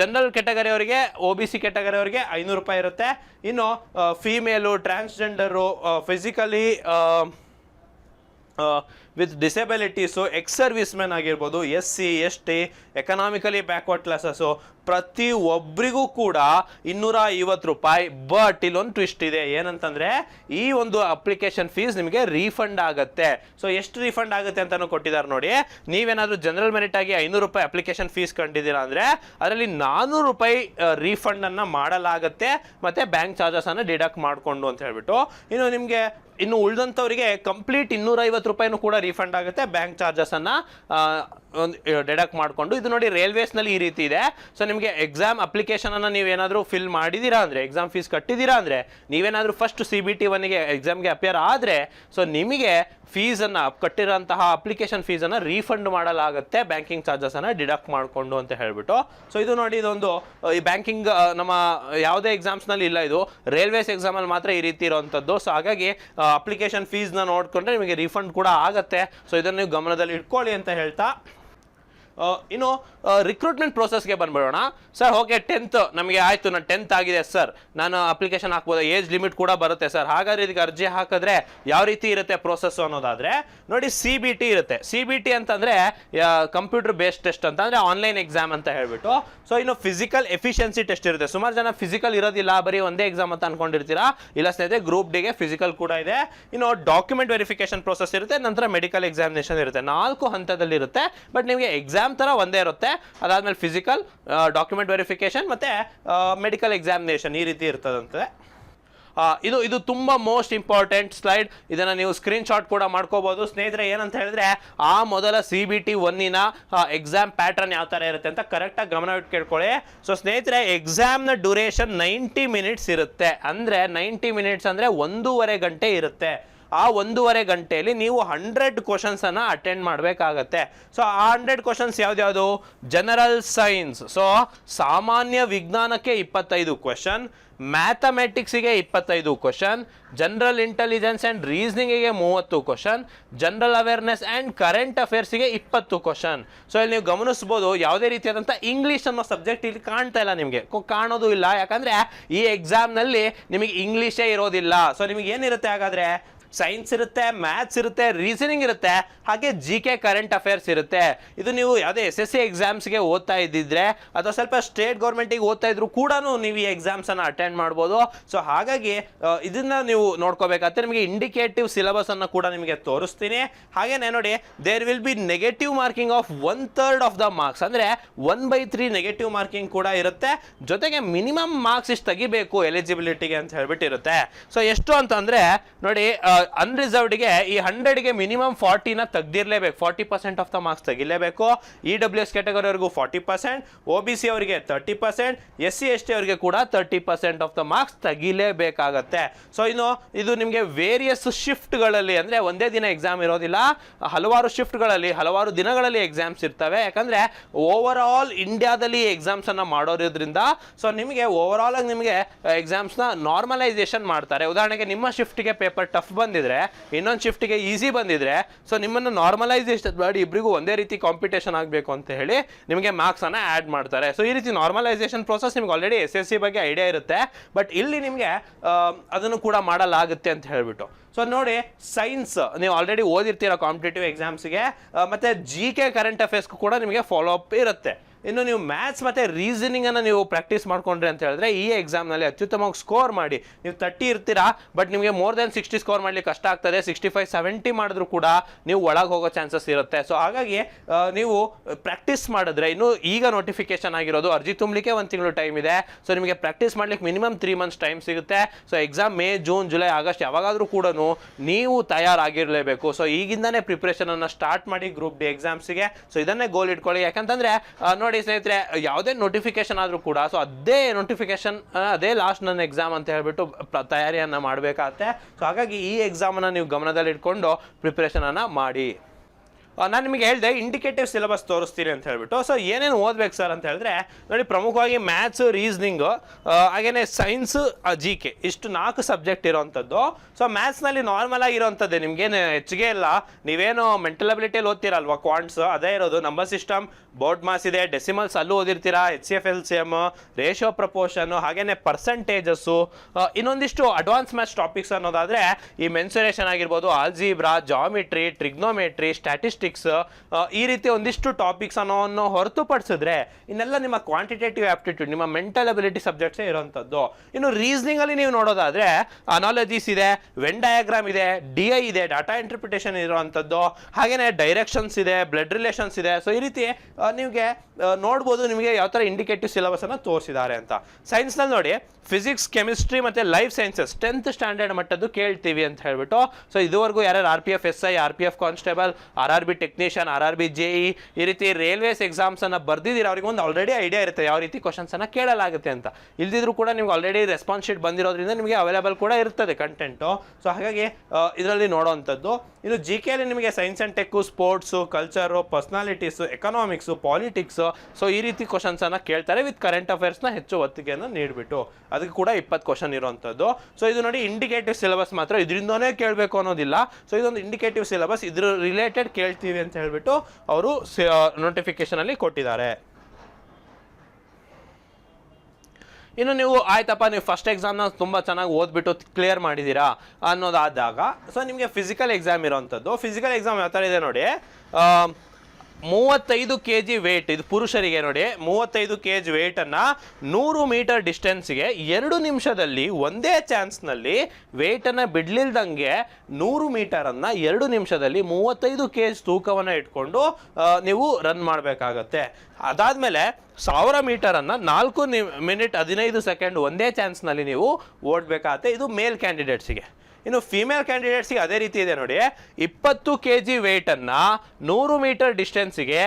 ಜನರಲ್ ಕೆಟಗರಿ ಅವರಿಗೆ ಒ ಬಿ ಸಿ ಕೆಟಗರಿ ಅವರಿಗೆ ಐನೂರು ರೂಪಾಯಿ ಇರುತ್ತೆ. ಇನ್ನು female transgender physically with disabilities ex servicemen ಆಗಿರ್ಬೋದು S C S T economically backward classes ಪ್ರತಿ ಒಬ್ರಿಗೂ ಕೂಡ ಇನ್ನೂರ ಐವತ್ತು ರೂಪಾಯಿ ಬಟ್ ಇಲ್ಲೊಂದು ಟ್ವಿಸ್ಟ್ ಇದೆ. ಏನಂತಂದ್ರೆ ಈ ಒಂದು ಅಪ್ಲಿಕೇಶನ್ ಫೀಸ್ ನಿಮಗೆ ರೀಫಂಡ್ ಆಗುತ್ತೆ. ಸೊ ಎಷ್ಟು ರೀಫಂಡ್ ಆಗುತ್ತೆ ಅಂತಲೂ ಕೊಟ್ಟಿದ್ದಾರೆ ನೋಡಿ. ನೀವೇನಾದ್ರೂ ಜನರಲ್ ಮೆರಿಟ್ ಆಗಿ ಐನೂರು ರೂಪಾಯಿ ಅಪ್ಲಿಕೇಶನ್ ಫೀಸ್ ಕಂಡಿದ್ದೀರಾ ಅಂದರೆ ಅದರಲ್ಲಿ ನಾನೂರು ರೂಪಾಯಿ ರೀಫಂಡ್ ಅನ್ನ ಮಾಡಲಾಗುತ್ತೆ. ಮತ್ತೆ ಬ್ಯಾಂಕ್ ಚಾರ್ಜಸ್ ಅನ್ನ ಡಿಡಕ್ಟ್ ಮಾಡಿಕೊಂಡು ಅಂತ ಹೇಳ್ಬಿಟ್ಟು. ಇನ್ನು ನಿಮಗೆ ಇನ್ನು ಉಳಿದಂಥವರಿಗೆ ಕಂಪ್ಲೀಟ್ ಇನ್ನೂರೈವತ್ತು ರೂಪಾಯಿನೂ ಕೂಡ ರೀಫಂಡ್ ಆಗುತ್ತೆ. ಬ್ಯಾಂಕ್ ಚಾರ್ಜಸನ್ನು ಒಂದು ಡೆಡಕ್ಟ್ ಮಾಡಿಕೊಂಡು, ಇದು ನೋಡಿ ರೈಲ್ವೇಸ್ನಲ್ಲಿ ಈ ರೀತಿ ಇದೆ. ಸೊ ನಿಮಗೆ ಎಕ್ಸಾಮ್ ಅಪ್ಲಿಕೇಶನನ್ನು ನೀವೇನಾದರೂ ಫಿಲ್ ಮಾಡಿದ್ದೀರಾ ಅಂದರೆ ಎಕ್ಸಾಮ್ ಫೀಸ್ ಕಟ್ಟಿದ್ದೀರಾ ಅಂದರೆ, ನೀವೇನಾದರೂ ಫಸ್ಟ್ ಸಿ ಬಿ ಟಿ ಒನ್ಗೆ ಎಕ್ಸಾಮ್ಗೆ ಅಪಿಯರ್ ಆದರೆ ಸೊ ನಿಮಗೆ ಫೀಸನ್ನು ಕಟ್ಟಿರೋಂತಹ ಅಪ್ಲಿಕೇಶನ್ ಫೀಸನ್ನು ರೀಫಂಡ್ ಮಾಡಲಾಗುತ್ತೆ ಬ್ಯಾಂಕಿಂಗ್ ಚಾರ್ಜಸನ್ನು ಡಿಡಕ್ಟ್ ಮಾಡಿಕೊಂಡು ಅಂತ ಹೇಳ್ಬಿಟ್ಟು. ಸೊ ಇದು ನೋಡಿ ಇದೊಂದು, ಈ ಬ್ಯಾಂಕಿಂಗ್ ನಮ್ಮ ಯಾವುದೇ ಎಕ್ಸಾಮ್ಸ್ನಲ್ಲಿ ಇಲ್ಲ ಇದು. ರೈಲ್ವೇಸ್ ಎಕ್ಸಾಮಲ್ಲಿ ಮಾತ್ರ ಈ ರೀತಿ ಇರುವಂಥದ್ದು ಸೊ ಹಾಗಾಗಿ ಅಪ್ಲಿಕೇಶನ್ ಫೀಸ್ನ ನೋಡಿಕೊಂಡ್ರೆ ನಿಮಗೆ ರೀಫಂಡ್ ಕೂಡ ಆಗುತ್ತೆ. ಸೊ ಇದನ್ನು ನೀವು ಗಮನದಲ್ಲಿ ಇಟ್ಕೊಳ್ಳಿ ಅಂತ ಹೇಳ್ತಾ. ಇನ್ನು ರಿಕ್ರೂಟ್ಮೆಂಟ್ ಪ್ರೋಸೆಸ್ಗೆ ಬಂದ್ಬಿಡೋಣ. ಸರ್ ಓಕೆ ಟೆಂತ್ ನಮಗೆ ಆಯಿತು, ನಾನು ಟೆಂತ್ ಆಗಿದೆ ಸರ್ ನಾನು ಅಪ್ಲಿಕೇಶನ್ ಹಾಕ್ಬೋದು? ಏಜ್ ಲಿಮಿಟ್ ಕೂಡ ಬರುತ್ತೆ ಸರ್ ಹಾಗಾದ್ರೆ ಇದಕ್ಕೆ ಅರ್ಜಿ ಹಾಕಿದ್ರೆ ಯಾವ ರೀತಿ ಇರುತ್ತೆ ಪ್ರೋಸೆಸ್ ಅನ್ನೋದಾದರೆ, ನೋಡಿ ಸಿ ಬಿ ಟಿ ಇರುತ್ತೆ. ಸಿ ಬಿ ಟಿ ಅಂತಂದರೆ ಕಂಪ್ಯೂಟರ್ ಬೇಸ್ಡ್ ಟೆಸ್ಟ್ ಅಂತ ಅಂದರೆ ಆನ್ಲೈನ್ ಎಕ್ಸಾಮ್ ಅಂತ ಹೇಳ್ಬಿಟ್ಟು. ಸೊ ಇನ್ನು ಫಿಸಿಕಲ್ ಎಫಿಷಿಯನ್ಸಿ ಟೆಸ್ಟ್ ಇರುತ್ತೆ. ಸುಮಾರು ಜನ ಫಿಸಿಕಲ್ ಇರೋದಿಲ್ಲ, ಬರೀ ಒಂದೇ ಎಕ್ಸಾಮ್ ಅಂತ ಅನ್ಕೊಂಡಿರ್ತೀರಾ? ಇಲ್ಲ ಸ್ನೇಹಿತರೆ ಗ್ರೂಪ್ ಡಿಗೆ ಫಿಸಿಕಲ್ ಕೂಡ ಇದೆ. ಇನ್ನು ಡಾಕ್ಯುಮೆಂಟ್ ವೆರಿಫಿಕೇಶನ್ ಪ್ರೋಸೆಸ್ ಇರುತ್ತೆ, ನಂತರ ಮೆಡಿಕಲ್ ಎಕ್ಸಾಮಿನೇಷನ್ ಇರುತ್ತೆ. ನಾಲ್ಕು ಹಂತದಲ್ಲಿ ಇರುತ್ತೆ ಬಟ್ ನಿಮಗೆ ಎಕ್ಸಾಮ್ ಥರ ಒಂದೇ ಇರುತ್ತೆ. ಅದಾದ್ಮೇಲೆ ಫಿಸಿಕಲ್ ಡಾಕ್ಯುಮೆಂಟ್ ವೆರಿಫಿಕೇಶನ್ ಮತ್ತೆ ಮೆಡಿಕಲ್ ಎಕ್ಸಾಮಿನೇಷನ್ ಈ ರೀತಿ ಇರ್ತದಂತೆ. ಇದು ಇದು ತುಂಬ ಮೋಸ್ಟ್ ಇಂಪಾರ್ಟೆಂಟ್ ಸ್ಲೈಡ್ ಇದನ್ನು ನೀವು ಸ್ಕ್ರೀನ್ ಶಾಟ್ ಕೂಡ ಮಾಡ್ಕೋಬೋದು. ಸ್ನೇಹಿತರೆ, ಏನಂತ ಹೇಳಿದ್ರೆ, ಆ ಮೊದಲ ಸಿ ಬಿ ಟಿ ಒನ್ನಿನ ಎಕ್ಸಾಮ್ ಪ್ಯಾಟರ್ನ್ ಯಾವ ಥರ ಇರುತ್ತೆ ಅಂತ ಕರೆಕ್ಟಾಗಿ ಗಮನ ಕೇಳ್ಕೊಳ್ಳಿ. ಸೊ ಸ್ನೇಹಿತರೆ ಎಕ್ಸಾಮ್ನ ಡ್ಯೂರೇಷನ್ ನೈಂಟಿ ಮಿನಿಟ್ಸ್ ಇರುತ್ತೆ. ಅಂದರೆ ನೈಂಟಿ ಮಿನಿಟ್ಸ್ ಅಂದರೆ ಒಂದೂವರೆ ಗಂಟೆ ಇರುತ್ತೆ. ಆ ಒಂದೂವರೆ ಗಂಟೆಯಲ್ಲಿ ನೀವು ಹಂಡ್ರೆಡ್ ಕ್ವಶನ್ಸ್ ಅನ್ನ ಅಟೆಂಡ್ ಮಾಡಬೇಕಾಗತ್ತೆ. ಸೊ ಆ ಹಂಡ್ರೆಡ್ ಕ್ವಶನ್ಸ್ ಯಾವ್ದ್ಯಾವುದು? ಜನರಲ್ ಸೈನ್ಸ್ ಸೊ ಸಾಮಾನ್ಯ ವಿಜ್ಞಾನಕ್ಕೆ ಇಪ್ಪತ್ತೈದು ಕ್ವಶನ್ ಮ್ಯಾಥಮೆಟಿಕ್ಸಿಗೆ ಇಪ್ಪತ್ತೈದು ಕ್ವಶನ್ ಜನರಲ್ ಇಂಟೆಲಿಜೆನ್ಸ್ ಆ್ಯಂಡ್ ರೀಸ್ನಿಂಗಿಗೆ ಮೂವತ್ತು question general awareness and current ಅಫೇರ್ಸಿಗೆ ಇಪ್ಪತ್ತು ಕ್ವಶನ್ ಸೊ ಇಲ್ಲಿ ನೀವು ಗಮನಿಸ್ಬೋದು ಯಾವುದೇ ರೀತಿಯಾದಂಥ ಇಂಗ್ಲೀಷ್ ಅನ್ನೋ ಸಬ್ಜೆಕ್ಟ್ ಇಲ್ಲಿ ಕಾಣ್ತಾ ಇಲ್ಲ ನಿಮಗೆ. ಕಾಣೋದು ಇಲ್ಲ. ಯಾಕಂದರೆ ಈ ಎಕ್ಸಾಮ್ನಲ್ಲಿ ನಿಮಗೆ ಇಂಗ್ಲೀಷೇ ಇರೋದಿಲ್ಲ. ಸೊ ನಿಮಗೆ ಏನಿರುತ್ತೆ ಹಾಗಾದರೆ? ಸೈನ್ಸ್ ಇರುತ್ತೆ ಮ್ಯಾಥ್ಸ್ ಇರುತ್ತೆ ರೀಸನಿಂಗ್ ಇರುತ್ತೆ, ಹಾಗೆ ಜಿ ಕೆ ಕರೆಂಟ್ ಅಫೇರ್ಸ್ ಇರುತ್ತೆ. ಇದು ನೀವು ಯಾವುದೇ ಎಸ್ ಎಸ್ ಸಿ ಎಕ್ಸಾಮ್ಸ್ಗೆ ಓದ್ತಾ ಇದ್ದಿದ್ರೆ ಅಥವಾ ಸ್ವಲ್ಪ ಸ್ಟೇಟ್ ಗೌರ್ಮೆಂಟಿಗೆ ಓದ್ತಾ ಇದ್ರು ಕೂಡ ನೀವು ಈ ಎಕ್ಸಾಮ್ಸನ್ನು ಅಟೆಂಡ್ ಮಾಡ್ಬೋದು. ಸೊ ಹಾಗಾಗಿ ಇದನ್ನು ನೀವು ನೋಡ್ಕೋಬೇಕಾದ್ರೆ ನಿಮಗೆ ಇಂಡಿಕೇಟಿವ್ ಸಿಲೆಬಸ್ ಅನ್ನು ಕೂಡ ನಿಮಗೆ ತೋರಿಸ್ತೀನಿ. ಹಾಗೇನೆ ನೋಡಿ there will be negative marking of one third of the marks ಅಂದರೆ one by three negative marking ಕೂಡ ಇರುತ್ತೆ. ಜೊತೆಗೆ ಮಿನಿಮಮ್ ಮಾರ್ಕ್ಸ್ ಇಷ್ಟು ತೆಗಿಬೇಕು ಎಲಿಜಿಬಿಲಿಟಿಗೆ ಅಂತ ಹೇಳ್ಬಿಟ್ಟಿರುತ್ತೆ. ಸೊ ಎಷ್ಟು ಅಂತಂದ್ರೆ, ನೋಡಿ ಅನ್ರಿಸರ್ವ್ಡ್ಗೆ ಈ ಹಂಡ್ರೆಡ್ಗೆ ಮಿನಿಮಮ್ ಫಾರ್ಟಿನ ತೆಗ್ದಿರ್ಲೇಬೇಕು. Forty percent of the marks ತೆಗಿಲೇಬೇಕು. E W S ಕ್ಯಾಟಗರಿವರೆಗೂ forty percent O B C ಅವರಿಗೆ thirty percent S C S T ಅವರಿಗೆ ಕೂಡ thirty percent of the marks ತೆಗಿಲೇಬೇಕಾಗತ್ತೆ. So ಇನ್ನು ಇದು ನಿಮಗೆ ವೇರಿಯಸ್ ಶಿಫ್ಟ್ಗಳಲ್ಲಿ ಅಂದರೆ ಒಂದೇ ದಿನ ಎಕ್ಸಾಮ್ ಇರೋದಿಲ್ಲ. ಹಲವಾರು ಶಿಫ್ಟ್ಗಳಲ್ಲಿ ಹಲವಾರು ದಿನಗಳಲ್ಲಿ ಎಕ್ಸಾಮ್ಸ್ ಇರ್ತವೆ. ಯಾಕಂದರೆ ಓವರ್ ಆಲ್ ಇಂಡಿಯಾದಲ್ಲಿ ಎಕ್ಸಾಮ್ಸನ್ನು ಮಾಡೋದ್ರಿಂದ ಸೊ ನಿಮಗೆ ಓವರ್ ಆಗಿ ನಿಮಗೆ ಎಕ್ಸಾಮ್ಸ್ನ ನಾರ್ಮಲೈಸೇಷನ್ ಮಾಡ್ತಾರೆ. ಉದಾಹರಣೆಗೆ ನಿಮ್ಮ ಶಿಫ್ಟ್ಗೆ ಪೇಪರ್ ಟಫ್ ಬಂದಿದ್ರೆ, ಇನ್ನೊಂದು ಶಿಫ್ಟಿಗೆ ಈಸಿ ಬಂದಿದ್ರೆ ಸೊ ನಿಮ್ಮನ್ನು ನಾರ್ಮಲೈಸೇಷನ್ ಮಾಡಿ ಇಬ್ಬರಿಗೂ ಒಂದೇ ರೀತಿ ಕಾಂಪಿಟೇಷನ್ ಆಗಬೇಕು ಅಂತ ಹೇಳಿ ನಿಮಗೆ ಮಾರ್ಕ್ಸನ್ನು ಆ್ಯಡ್ ಮಾಡ್ತಾರೆ. ಸೊ ಈ ರೀತಿ ನಾರ್ಮಲೈಸೇಷನ್ ಪ್ರೋಸೆಸ್ ನಿಮ್ಗೆ ಆಲ್ರೆಡಿ ಎಸ್ ಎಸ್ ಸಿ ಬಗ್ಗೆ ಐಡಿಯಾ ಇರುತ್ತೆ. ಬಟ್ ಇಲ್ಲಿ ನಿಮಗೆ ಅದನ್ನು ಕೂಡ ಮಾಡಲಾಗುತ್ತೆ ಅಂತ ಹೇಳಿಬಿಟ್ಟು. ಸೊ ನೋಡಿ ಸೈನ್ಸ್ ನೀವು ಆಲ್ರೆಡಿ ಓದಿರ್ತೀರ ಕಾಂಪಿಟೇಟಿವ್ ಎಕ್ಸಾಮ್ಸ್ಗೆ ಮತ್ತು ಜಿ ಕೆ ಕರೆಂಟ್ ಅಫೇರ್ಸ್ಗೂ ಕೂಡ ನಿಮಗೆ ಫಾಲೋ ಅಪ್ ಇರುತ್ತೆ. ಇನ್ನು ನೀವು ಮ್ಯಾಥ್ಸ್ ಮತ್ತು ರೀಸನಿಂಗನ್ನು ನೀವು ಪ್ರಾಕ್ಟೀಸ್ ಮಾಡ್ಕೊಂಡ್ರಿ ಅಂತ ಹೇಳಿದ್ರೆ ಈ ಎಕ್ಸಾಮ್ನಲ್ಲಿ ಅತ್ಯುತ್ತಮವಾಗಿ ಸ್ಕೋರ್ ಮಾಡಿ. ನೀವು ತರ್ಟಿ ಇರ್ತೀರಾ ಬಟ್ ನಿಮಗೆ ಮೋರ್ ದೆನ್ ಸಿಕ್ಸ್ಟಿ ಸ್ಕೋರ್ ಮಾಡಲಿಕ್ಕೆ ಕಷ್ಟ ಆಗ್ತದೆ ಸಿಕ್ಸ್ಟಿ ಫೈವ್ ಸೆವೆಂಟಿ ಮಾಡಿದ್ರು ಕೂಡ ನೀವು ಒಳಗೆ ಹೋಗೋ ಚಾನ್ಸಸ್ ಇರುತ್ತೆ. ಸೊ ಹಾಗಾಗಿ ನೀವು ಪ್ರಾಕ್ಟೀಸ್ ಮಾಡಿದ್ರೆ ಇನ್ನು ಈಗ ನೋಟಿಫಿಕೇಶನ್ ಆಗಿರೋದು ಅರ್ಜಿ ತುಂಬಲಿಕ್ಕೆ ಒಂದು ತಿಂಗಳು ಟೈಮ್ ಇದೆ. ಸೊ ನಿಮಗೆ ಪ್ರಾಕ್ಟೀಸ್ ಮಾಡ್ಲಿಕ್ಕೆ ಮಿನಿಮಮ್ ತ್ರೀ ಮಂತ್ಸ್ ಟೈಮ್ ಸಿಗುತ್ತೆ. So exam May June July August ಯಾವಾಗಾದರೂ ಕೂಡ ನೀವು ತಯಾರಾಗಿರಲೇಬೇಕು. ಸೊ ಈಗಿಂದನೇ ಪ್ರಿಪ್ರೇಷನನ್ನು ಸ್ಟಾರ್ಟ್ ಮಾಡಿ ಗ್ರೂಪ್ ಡಿ ಎಕ್ಸಾಮ್ಸಿಗೆ ಸೊ ಇದನ್ನೇ ಗೋಲ್ ಇಟ್ಕೊಳ್ಳಿ. ಯಾಕಂತಂದರೆ ಆ, ನೋಡಿ ಸ್ನೇಹಿತರೆ, ಯಾವುದೇ ನೋಟಿಫಿಕೇಶನ್ ಆದರೂ ಕೂಡ ಸೊ ಅದೇ ನೋಟಿಫಿಕೇಶನ್ ಅದೇ ಲಾಸ್ಟ್ ನನ್ನ ಎಕ್ಸಾಮ್ ಅಂತ ಹೇಳಿಬಿಟ್ಟು ತಯಾರಿಯನ್ನು ಮಾಡಬೇಕಾಗತ್ತೆ. ಸೊ ಹಾಗಾಗಿ ಈ ಎಕ್ಸಾಮನ್ನು ನೀವು ಗಮನದಲ್ಲಿಟ್ಕೊಂಡು ಪ್ರಿಪ್ರೇಷನನ್ನು ಮಾಡಿ. ನಾನು ನಿಮಗೆ ಹೇಳಿದೆ ಇಂಡಿಕೇಟಿವ್ ಸಿಲೆಬಸ್ ತೋರಿಸ್ತೀನಿ ಅಂತ ಹೇಳ್ಬಿಟ್ಟು. ಸೊ ಏನೇನು ಓದ್ಬೇಕು ಸರ್ ಅಂತ ಹೇಳಿದ್ರೆ, ನೋಡಿ ಪ್ರಮುಖವಾಗಿ ಮ್ಯಾಥ್ಸ್ ರೀಸ್ನಿಂಗು ಹಾಗೇನೆ ಸೈನ್ಸ್ ಜಿ ಕೆ ಇಷ್ಟು ನಾಲ್ಕು ಸಬ್ಜೆಕ್ಟ್ ಇರೋವಂಥದ್ದು ಸೊ ಮ್ಯಾಥ್ಸ್ನಲ್ಲಿ ನಾರ್ಮಲ್ ಆಗಿರೋವಂಥದ್ದೇ ನಿಮಗೇನು ಹೆಚ್ಚಿಗೆ ಇಲ್ಲ. ನೀವೇನು ಮೆಂಟಲ್ ಅಬಿಲಿಟಿಯಲ್ಲಿ ಓದ್ತೀರಲ್ವಾ? ಕ್ವಾಂಟ್ಸ್ ಅದೇ ಇರೋದು. ನಂಬರ್ ಸಿಸ್ಟಮ್ ಬೋರ್ಡ್ ಮಾಸ್ ಇದೆ. ಡೆಸಿಮಲ್ಸ್ ಅಲ್ಲೂ ಓದಿರ್ತೀರಾ? H C F L C M ratio proportion ಹಾಗೇನೆ ಪರ್ಸೆಂಟೇಜಸ್ಸು ಇನ್ನೊಂದಿಷ್ಟು ಅಡ್ವಾನ್ಸ್ ಮ್ಯಾಥ್ಸ್ ಟಾಪಿಕ್ಸ್ ಅನ್ನೋದಾದರೆ, ಈ ಮೆನ್ಸುರೇಷನ್ ಆಗಿರ್ಬೋದು algebra geometry trigonometry statistics mathematics ಈ ರೀತಿ ಒಂದಿಷ್ಟು ಟಾಪಿಕ್ಸ್ ಅನ್ನೋವನ್ನು ಹೊರತುಪಡಿಸಿದ್ರೆ ಇನ್ನೆಲ್ಲ ನಿಮ್ಮ ಕ್ವಾಂಟಿಟೇಟಿವ್ ಆಪ್ಟಿಟ್ಯೂಡ್ ನಿಮ್ಮ ಮೆಂಟಲ್ ಅಬಿಲಿಟಿ ಸಬ್ಜೆಕ್ಟ್ಸೇ ಇರೋವಂಥದ್ದು ಇನ್ನು ರೀಸನಿಂಗ್ ಅಲ್ಲಿ ನೀವು ನೋಡೋದಾದ್ರೆ ಅನಾಲಜೀಸ್ ಇದೆ ವೆನ್ ಡಯಾಗ್ರಾಮ್ ಇದೆ ಡಿ ಐ ಇದೆ ಡಾಟಾ ಇಂಟರ್ಪ್ರಿಟೇಷನ್ ಇರುವಂಥದ್ದು ಹಾಗೇನೆ ಡೈರೆಕ್ಷನ್ಸ್ ಇದೆ ಬ್ಲಡ್ ರಿಲೇಷನ್ಸ್ ಇದೆ. ಸೊ ಈ ರೀತಿ ನಿಮಗೆ ನೋಡ್ಬೋದು, ನಿಮಗೆ ಯಾವ ಥರ ಇಂಡಿಕೇಟಿವ್ ಸಿಲೆಬಸ್ ಅನ್ನು ತೋರಿಸಿದ್ದಾರೆ ಅಂತ. ಸೈನ್ಸ್ನಲ್ಲಿ ನೋಡಿ ಫಿಸಿಕ್ಸ್ ಕೆಮಿಸ್ಟ್ರಿ ಮತ್ತು ಲೈಫ್ ಸೈನ್ಸಸ್ ಟೆಂತ್ ಸ್ಟ್ಯಾಂಡರ್ಡ್ ಮಟ್ಟದ್ದು ಕೇಳ್ತೀವಿ ಅಂತ ಹೇಳ್ಬಿಟ್ಟು ಸೊ ಇದುವರೆಗೂ ಯಾರ್ಯಾರು R P F S I R P F constable R R B technician, R R B, J ಈ ರೀತಿ ರೈಲ್ವೇಸ್ ಎಕ್ಸಾಮ್ಸ್ ಅನ್ನ ಬರ್ದಿದ್ದೀರ? ಅವ್ರಿಗೆ ಒಂದು ಆಲ್ರೆಡಿ ಐಡಿಯಾ ಇರುತ್ತೆ ಯಾವ ರೀತಿ ಕ್ವಶನ್ಸ್ ಅನ್ನ ಕೇಳಲಾಗುತ್ತೆ ಅಂತ. ಇಲ್ದಿದ್ರು ಕೂಡ ನಿಮ್ಗೆ ಆಲ್ರೆಡಿ ರೆಸ್ಪಾನ್ಸ್ ಶೀಟ್ ಬಂದಿರೋದ್ರಿಂದ ನಿಮಗೆ ಅವೈಲೇಬಲ್ ಕೂಡ ಇರ್ತದೆ ಕಂಟೆಂಟು ಸೊ ಹಾಗಾಗಿ ಇದರಲ್ಲಿ ನೋಡೋವಂಥದ್ದು ಇದು ಜಿ ಕೆ ಅಲ್ಲಿ ನಿಮಗೆ science and tech sports culture personalities economics politics so ಈ ರೀತಿ ಕ್ವಶನ್ಸ್ ಅನ್ನ ಕೇಳ್ತಾರೆ ವಿತ್ ಕರೆಂಟ್ ಅಫೇರ್ಸ್ನ ಹೆಚ್ಚು ಒತ್ತಿಗೆಯನ್ನು ನೀಡಿಬಿಟ್ಟು. ಅದಕ್ಕೆ ಕೂಡ ಇಪ್ಪತ್ತು ಕ್ವಶನ್ ಇರುವಂಥದ್ದು ಸೊ ಇದು ನೋಡಿ ಇಂಡಿಕೇಟಿವ್ ಸಿಲೆಬಸ್ ಮಾತ್ರ. ಇದರಿಂದನೇ ಕೇಳಬೇಕು ಅನ್ನೋದಿಲ್ಲ. ಸೊ ಇದೊಂದು ಇಂಡಿಕೇಟಿವ್ ಸಿಲೆಬಸ್ ಇದ್ರ ರಿಲೇಟೆಡ್ ಕೇಳ್ತೀವಿ ಅಂತ ಹೇಳ್ಬಿಟ್ಟು ಅವರು ನೋಟಿಫಿಕೇಶನ್ ಅಲ್ಲಿ ಕೊಟ್ಟಿದ್ದಾರೆ. ಇನ್ನು ನೀವು, ಆಯ್ತಪ್ಪ, ನೀವು ಫಸ್ಟ್ ಎಕ್ಸಾಮ್ನ ತುಂಬ ಚೆನ್ನಾಗಿ ಓದ್ಬಿಟ್ಟು ಕ್ಲಿಯರ್ ಮಾಡಿದ್ದೀರಾ ಅನ್ನೋದಾದಾಗ ಸೊ ನಿಮಗೆ ಫಿಸಿಕಲ್ ಎಕ್ಸಾಮ್ ಇರೋವಂಥದ್ದು ಫಿಸಿಕಲ್ ಎಕ್ಸಾಮ್ ಯಾವ ಥರ ಇದೆ ನೋಡಿ ಮೂವತ್ತೈದು ಕೆ ಜಿ ವೇಟ್ ಇದು ಪುರುಷರಿಗೆ ನೋಡಿ, ಮೂವತ್ತೈದು ಕೆ ಜಿ ವೇಟನ್ನು ನೂರು ಮೀಟರ್ ಡಿಸ್ಟೆನ್ಸ್ಗೆ ಎರಡು ನಿಮಿಷದಲ್ಲಿ ಒಂದೇ ಚಾನ್ಸ್ನಲ್ಲಿ ವೇಟನ್ನು ಬಿಡ್ಲಿಲ್ದಂಗೆ ನೂರು ಮೀಟರನ್ನು ಎರಡು ನಿಮಿಷದಲ್ಲಿ ಮೂವತ್ತೈದು ಕೆ ಜಿ ತೂಕವನ್ನು ಇಟ್ಕೊಂಡು ನೀವು ರನ್ ಮಾಡಬೇಕಾಗತ್ತೆ. ಅದಾದಮೇಲೆ ಸಾವಿರ ಮೀಟರನ್ನು ನಾಲ್ಕು ನಿ, ಮಿನಿಟ್ ಹದಿನೈದು ಸೆಕೆಂಡ್ ಒಂದೇ ಚಾನ್ಸ್ನಲ್ಲಿ ನೀವು ಓಡಬೇಕಾಗತ್ತೆ. ಇದು ಮೇಲ್ ಕ್ಯಾಂಡಿಡೇಟ್ಸಿಗೆ ಇನ್ನು ಫಿಮೇಲ್ ಕ್ಯಾಂಡಿಡೇಟ್ಸ್ಗೆ ಅದೇ ರೀತಿ ಇದೆ ನೋಡಿ. ಇಪ್ಪತ್ತು ಕೆ ಜಿ ವೆಯ್ಟನ್ನು ನೂರು ಮೀಟರ್ ಡಿಸ್ಟೆನ್ಸಿಗೆ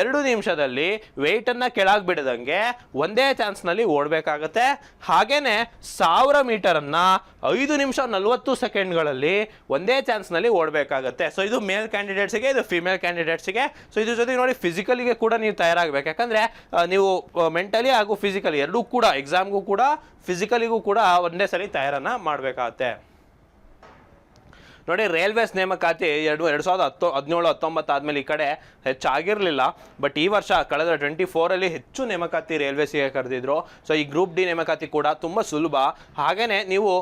ಎರಡು ನಿಮಿಷದಲ್ಲಿ ವೆಯ್ಟನ್ನು ಕೆಳಗೆ ಬಿಡದಂಗೆ ಒಂದೇ ಚಾನ್ಸ್ನಲ್ಲಿ ಓಡಬೇಕಾಗತ್ತೆ. ಹಾಗೇನೆ ಸಾವಿರ ಮೀಟರನ್ನು ಐದು ನಿಮಿಷ ನಲವತ್ತು ಸೆಕೆಂಡ್ಗಳಲ್ಲಿ ಒಂದೇ ಚಾನ್ಸ್ನಲ್ಲಿ ಓಡಬೇಕಾಗತ್ತೆ. ಸೊ ಇದು ಮೇಲ್ ಕ್ಯಾಂಡಿಡೇಟ್ಸ್ಗೆ ಇದು ಫಿಮೇಲ್ ಕ್ಯಾಂಡಿಡೇಟ್ಸಿಗೆ ಸೊ ಇದ್ರ ಜೊತೆಗೆ ನೋಡಿ ಫಿಸಿಕಲಿಗೆ ಕೂಡ ನೀವು ತಯಾರಾಗಬೇಕು. ಯಾಕಂದರೆ ನೀವು ಮೆಂಟಲಿ ಹಾಗೂ ಫಿಸಿಕಲಿ ಎರಡೂ ಕೂಡ ಎಕ್ಸಾಮ್ಗೂ ಕೂಡ ಫಿಸಿಕಲಿಗೂ ಕೂಡ ಒಂದೇ ಸಲ ತಯಾರನ್ನು ಮಾಡಬೇಕಾಗತ್ತೆ. ನೋಡಿ, ರೈಲ್ವೇಸ್ ನೇಮಕಾತಿ ಎರಡು ಎರಡು ಸಾವಿರದ ಹತ್ತು, ಹದಿನೇಳು, ಹತ್ತೊಂಬತ್ತು ಆದಮೇಲೆ ಈ ಕಡೆ ಹೆಚ್ಚಾಗಿರಲಿಲ್ಲ. ಬಟ್ ಈ ವರ್ಷ, ಕಳೆದ ಟ್ವೆಂಟಿ ಫೋರಲ್ಲಿ ಹೆಚ್ಚು ನೇಮಕಾತಿ ರೈಲ್ವೇಸಿಗೆ ಕರೆದಿದ್ರು. ಸೊ ಈ ಗ್ರೂಪ್ ಡಿ ನೇಮಕಾತಿ ಕೂಡ ತುಂಬ ಸುಲಭ. ಹಾಗೆಯೇ ನೀವು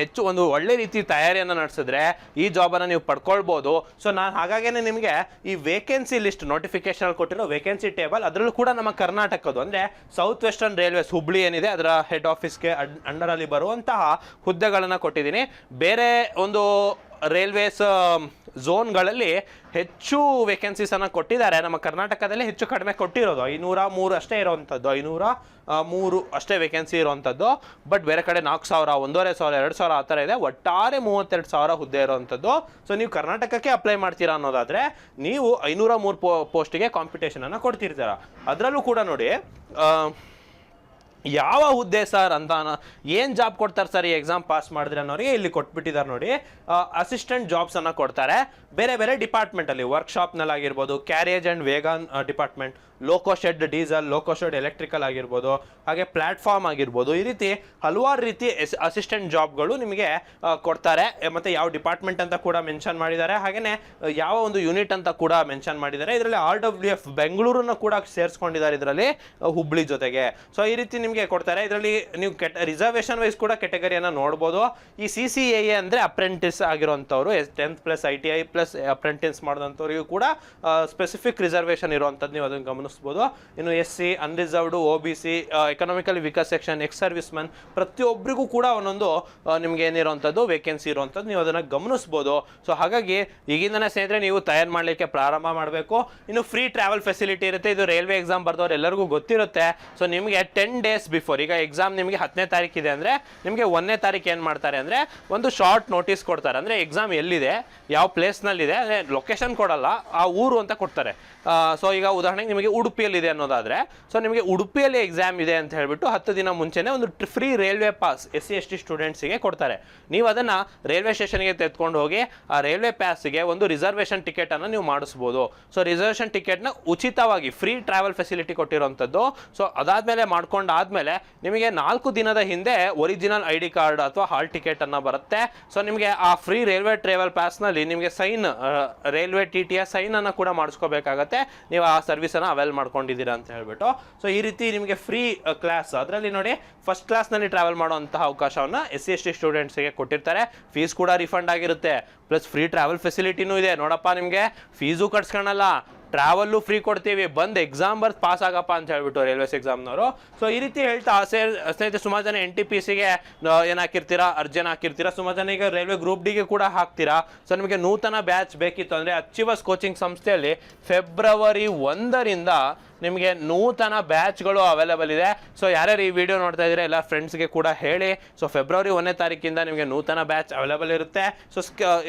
ಹೆಚ್ಚು ಒಂದು ಒಳ್ಳೆ ರೀತಿ ತಯಾರಿಯನ್ನು ನಡೆಸಿದ್ರೆ ಈ ಜಾಬನ್ನು ನೀವು ಪಡ್ಕೊಳ್ಬೋದು. ಸೊ ನಾನು ಹಾಗಾಗೇ ನಿಮಗೆ ಈ ವೇಕೆನ್ಸಿ ಲಿಸ್ಟ್ ನೋಟಿಫಿಕೇಶನ್ ಕೊಟ್ಟಿರೋ ವೇಕೆನ್ಸಿ ಟೇಬಲ್ ಅದರಲ್ಲೂ ಕೂಡ ನಮ್ಮ ಕರ್ನಾಟಕದ್ದು, ಅಂದರೆ ಸೌತ್ ವೆಸ್ಟರ್ನ್ ರೈಲ್ವೇಸ್ ಹುಬ್ಳಿ ಏನಿದೆ, ಅದರ ಹೆಡ್ ಆಫೀಸ್ಗೆ ಅಂಡರಲ್ಲಿ ಬರುವಂತಹ ಹುದ್ದೆಗಳನ್ನು ಕೊಟ್ಟಿದ್ದೀನಿ. ಬೇರೆ ಒಂದು ರೈಲ್ವೇಸ್ ಝೋನ್ಗಳಲ್ಲಿ ಹೆಚ್ಚು ವೇಕೆನ್ಸೀಸನ್ನು ಕೊಟ್ಟಿದ್ದಾರೆ. ನಮ್ಮ ಕರ್ನಾಟಕದಲ್ಲಿ ಹೆಚ್ಚು ಕಡಿಮೆ ಕೊಟ್ಟಿರೋದು. ಐನೂರ ಮೂರು ಅಷ್ಟೇ ಇರೋವಂಥದ್ದು. ಐನೂರ ಮೂರು ಅಷ್ಟೇ ವೇಕೆನ್ಸಿ ಇರೋವಂಥದ್ದು. ಬಟ್ ಬೇರೆ ಕಡೆ ನಾಲ್ಕು ಸಾವಿರ, ಒಂದೂವರೆ ಸಾವಿರ, ಎರಡು ಸಾವಿರ ಆ ಥರ ಇದೆ. ಒಟ್ಟಾರೆ ಮೂವತ್ತೆರಡು ಸಾವಿರ ಹುದ್ದೆ ಇರೋವಂಥದ್ದು. ಸೊ ನೀವು ಕರ್ನಾಟಕಕ್ಕೆ ಅಪ್ಲೈ ಮಾಡ್ತೀರಾ ಅನ್ನೋದಾದರೆ, ನೀವು ಐನೂರ ಮೂರು ಪೋ ಪೋಸ್ಟಿಗೆ ಕಾಂಪಿಟೇಷನನ್ನು ಕೊಡ್ತಿರ್ತೀರ. ಅದರಲ್ಲೂ ಕೂಡ ನೋಡಿ ಯಾವ ಹುದ್ದೆ ಸರ್ ಅಂತ ಏನು ಜಾಬ್ ಕೊಡ್ತಾರೆ ಸರ್ ಈ ಎಕ್ಸಾಮ್ ಪಾಸ್ ಮಾಡಿದ್ರೆ ಅನ್ನೋರಿಗೆ ಇಲ್ಲಿ ಕೊಟ್ಬಿಟ್ಟಿದ್ದಾರೆ ನೋಡಿ. ಅಸಿಸ್ಟೆಂಟ್ ಜಾಬ್ಸನ್ನು ಕೊಡ್ತಾರೆ. ಬೇರೆ ಬೇರೆ ಡಿಪಾರ್ಟ್ಮೆಂಟಲ್ಲಿ ವರ್ಕ್ಶಾಪ್ನಲ್ಲಿ ಆಗಿರ್ಬೋದು carriage and wagon department loco shed diesel, loco shed electrical ಆಗಿರ್ಬೋದು, ಹಾಗೆ ಪ್ಲಾಟ್ಫಾರ್ಮ್ ಆಗಿರ್ಬೋದು, ಈ ರೀತಿ ಹಲವಾರು ರೀತಿ ಅಸಿಸ್ಟೆಂಟ್ ಜಾಬ್ಗಳು ನಿಮಗೆ ಕೊಡ್ತಾರೆ. ಮತ್ತು ಯಾವ ಡಿಪಾರ್ಟ್ಮೆಂಟ್ ಅಂತ ಕೂಡ ಮೆನ್ಷನ್ ಮಾಡಿದ್ದಾರೆ. ಹಾಗೆಯೇ ಯಾವ ಒಂದು ಯೂನಿಟ್ ಅಂತ ಕೂಡ ಮೆನ್ಷನ್ ಮಾಡಿದ್ದಾರೆ. ಇದರಲ್ಲಿ ಆರ್ ಡಬ್ಲ್ಯೂ ಎಫ್ ಬೆಂಗಳೂರನ್ನು ಕೂಡ ಸೇರಿಸ್ಕೊಂಡಿದ್ದಾರೆ ಇದರಲ್ಲಿ ಹುಬ್ಳಿ ಜೊತೆಗೆ. ಸೊ ಈ ರೀತಿ ನಿಮಗೆ ಕೊಡ್ತಾರೆ. ಇದರಲ್ಲಿ ನೀವು ಕೆಟ, ರಿಸರ್ವೇಷನ್ ವೈಸ್ ಕೂಡ ಕೆಟಗರಿಯನ್ನು ನೋಡ್ಬೋದು. ಈ ಸಿ ಸಿ ಎ ಅಂದರೆ apprentice ಆಗಿರುವಂಥವ್ರು yes, tenth plus I T I plus apprentice ಮಾಡಿದಂಥವ್ರಿಗೂ ಕೂಡ ಸ್ಪೆಸಿಫಿಕ್ ರಿಸರ್ವೇಷನ್ ಇರುವಂಥದ್ದು ನೀವು ಅದನ್ನು ಗಮನಿಸ್ಬೋದು ಇನ್ನು S C unreserved O B C economically Vikas section ex service man ಪ್ರತಿಯೊಬ್ಬರಿಗೂ ಕೂಡ ಒಂದೊಂದು ನಿಮ್ಗೆ ಏನಿರುವಂಥದ್ದು ವೇಕೆನ್ಸಿ ಇರುವಂಥದ್ದು ನೀವು ಅದನ್ನು ಗಮನಿಸ್ಬೋದು. ಸೊ ಹಾಗಾಗಿ ಈಗಿಂದನೇ ಸ್ನೇಹಿತರೆ ನೀವು ತಯಾರು ಮಾಡಲಿಕ್ಕೆ ಪ್ರಾರಂಭ ಮಾಡಬೇಕು. ಇನ್ನು ಫ್ರೀ ಟ್ರಾವೆಲ್ ಫೆಸಿಲಿಟಿ ಇರುತ್ತೆ. ಇದು ರೈಲ್ವೆ ಎಕ್ಸಾಮ್ ಬರೆದವ್ರು ಎಲ್ಲರಿಗೂ ಗೊತ್ತಿರುತ್ತೆ. ಸೊ ನಿಮಗೆ ಟೆನ್ ಡೇಸ್ ಬಿಫೋರ್ ಈಗ ಎಕ್ಸಾಮ್ ನಿಮಗೆ ಹತ್ತನೇ ತಾರೀಕಿದೆ ಅಂದರೆ, ನಿಮಗೆ ಒಂದನೇ ತಾರೀಕು ಏನು ಮಾಡ್ತಾರೆ ಅಂದರೆ, ಒಂದು ಶಾರ್ಟ್ ನೋಟಿಸ್ ಕೊಡ್ತಾರೆ. ಅಂದರೆ ಎಕ್ಸಾಮ್ ಎಲ್ಲಿದೆ, ಯಾವ ಪ್ಲೇಸ್ನಲ್ಲಿದೆ ಅಂದರೆ ಲೊಕೇಶನ್ ಕೊಡಲ್ಲ, ಆ ಊರು ಅಂತ ಕೊಡ್ತಾರೆ. ಸೊ ಈಗ ಉದಾಹರಣೆಗೆ ನಿಮಗೆ ಉಡುಪಿಯಲ್ಲಿದೆ ಅನ್ನೋದಾದರೆ ಸೊ ನಿಮಗೆ ಉಡುಪಿಯಲ್ಲಿ ಎಕ್ಸಾಮ್ ಇದೆ ಅಂತ ಹೇಳ್ಬಿಟ್ಟು ಹತ್ತು ದಿನ ಮುಂಚೆನೇ ಒಂದು free railway pass S C S T ಸ್ಟೂಡೆಂಟ್ಸಿಗೆ ಕೊಡ್ತಾರೆ. ನೀವು ಅದನ್ನು ರೈಲ್ವೆ ಸ್ಟೇಷನ್ಗೆ ತೆಗೆದುಕೊಂಡು ಹೋಗಿ, ಆ ರೈಲ್ವೆ ಪಾಸ್ಗೆ ಒಂದು ರಿಸರ್ವೇಷನ್ ಟಿಕೆಟನ್ನು ನೀವು ಮಾಡಿಸ್ಬೋದು. ಸೊ ರಿಸರ್ವೇಷನ್ ಟಿಕೆಟ್ನ ಉಚಿತವಾಗಿ ಫ್ರೀ ಟ್ರಾವೆಲ್ ಫೆಸಿಲಿಟಿ ಕೊಟ್ಟಿರೋಂಥದ್ದು. ಸೊ ಅದಾದಮೇಲೆ ಮಾಡ್ಕೊಂಡಾದಮೇಲೆ ನಿಮಗೆ ನಾಲ್ಕು ದಿನದ ಹಿಂದೆ ಒರಿಜಿನಲ್ ಐ ಡಿ ಕಾರ್ಡ್ ಅಥವಾ ಹಾಲ್ ಟಿಕೆಟ್ ಅನ್ನ ಬರುತ್ತೆ. ಸೊ ನಿಮಗೆ ಆ ಫ್ರೀ ರೈಲ್ವೆ ಟ್ರಾವೆಲ್ ಪಾಸ್ನಲ್ಲಿ ನಿಮಗೆ ಸೈನ್ ರೈಲ್ವೆ ಟಿ ಟಿಯ ಸೈನ್ ಅನ್ನು ಕೂಡ ಮಾಡಿಸ್ಕೋಬೇಕಾಗತ್ತೆ. ನೀವು ಆ ಸರ್ವಿಸನ್ನು ಅವೈಲ್ ಮಾಡ್ಕೊಂಡಿದ್ದೀರಾ ಅಂತ ಹೇಳ್ಬಿಟ್ಟು. ಸೊ ಈ ರೀತಿ ನಿಮಗೆ ಫ್ರೀ ಕ್ಲಾಸ್ ಅದರಲ್ಲಿ ನೋಡಿ ಫಸ್ಟ್ ಕ್ಲಾಸ್ನಲ್ಲಿ ಟ್ರಾವೆಲ್ ಮಾಡುವಂತಹ ಅವಕಾಶವನ್ನು ಎಸ್ ಸಿ ಎಸ್ ಟಿ ಸ್ಟೂಡೆಂಟ್ಸ್ಗೆ ಕೊಟ್ಟಿರ್ತಾರೆ. ಫೀಸ್ ಕೂಡ ರಿಫಂಡ್ ಆಗಿರುತ್ತೆ. ಪ್ಲಸ್ ಫ್ರೀ ಟ್ರಾವೆಲ್ ಫೆಸಿಲಿಟಿನೂ ಇದೆ. ನೋಡಪ್ಪ ನಿಮಗೆ. ಫೀಸು ಕಟ್ಸ್ಕೊಳಲ್ಲ. ಟ್ರಾವೆಲ್ಲು ಫ್ರೀ ಕೊಡ್ತೀವಿ, ಬಂದು ಎಕ್ಸಾಮ್ ಬರ್ದು ಪಾಸ್ ಆಗಪ್ಪ ಅಂತ ಹೇಳ್ಬಿಟ್ಟು ರೈಲ್ವೇಸ್ ಎಕ್ಸಾಮ್ನವರು ಸೊ ಈ ರೀತಿ ಹೇಳ್ತಾ ಆಸೆ ಸ್ನೇಹಿತರೆ, ಸುಮಾರು ಜನ ಎನ್ ಟಿ ಪಿ ಸಿಗೆ ಏನು ಹಾಕಿರ್ತೀರಾ, ಅರ್ಜನ್ ಹಾಕಿರ್ತೀರಾ, ಸುಮಾರು ಜನ ಈಗ ರೈಲ್ವೆ ಗ್ರೂಪ್ ಡಿಗೆ ಕೂಡ ಹಾಕ್ತೀರಾ. ಸೊ ನಿಮಗೆ ನೂತನ ಬ್ಯಾಚ್ ಬೇಕಿತ್ತು ಅಂದರೆ ಅಚ್ಚಿವಸ್ ಕೋಚಿಂಗ್ ಸಂಸ್ಥೆಯಲ್ಲಿ ಫೆಬ್ರವರಿ ಒಂದರಿಂದ ನಿಮಗೆ ನೂತನ ಬ್ಯಾಚ್ಗಳು ಅವೈಲೇಬಲ್ ಇದೆ. ಸೊ ಯಾರ್ಯಾರು ಈ ವಿಡಿಯೋ ನೋಡ್ತಾ ಇದ್ದೀರಾ, ಎಲ್ಲ ಫ್ರೆಂಡ್ಸ್ಗೆ ಕೂಡ ಹೇಳಿ. ಸೊ ಫೆಬ್ರವರಿ ಒಂದನೇ ತಾರೀಕಿಂದ ನಿಮಗೆ ನೂತನ ಬ್ಯಾಚ್ ಅವೈಲೇಬಲ್ ಇರುತ್ತೆ. ಸೊ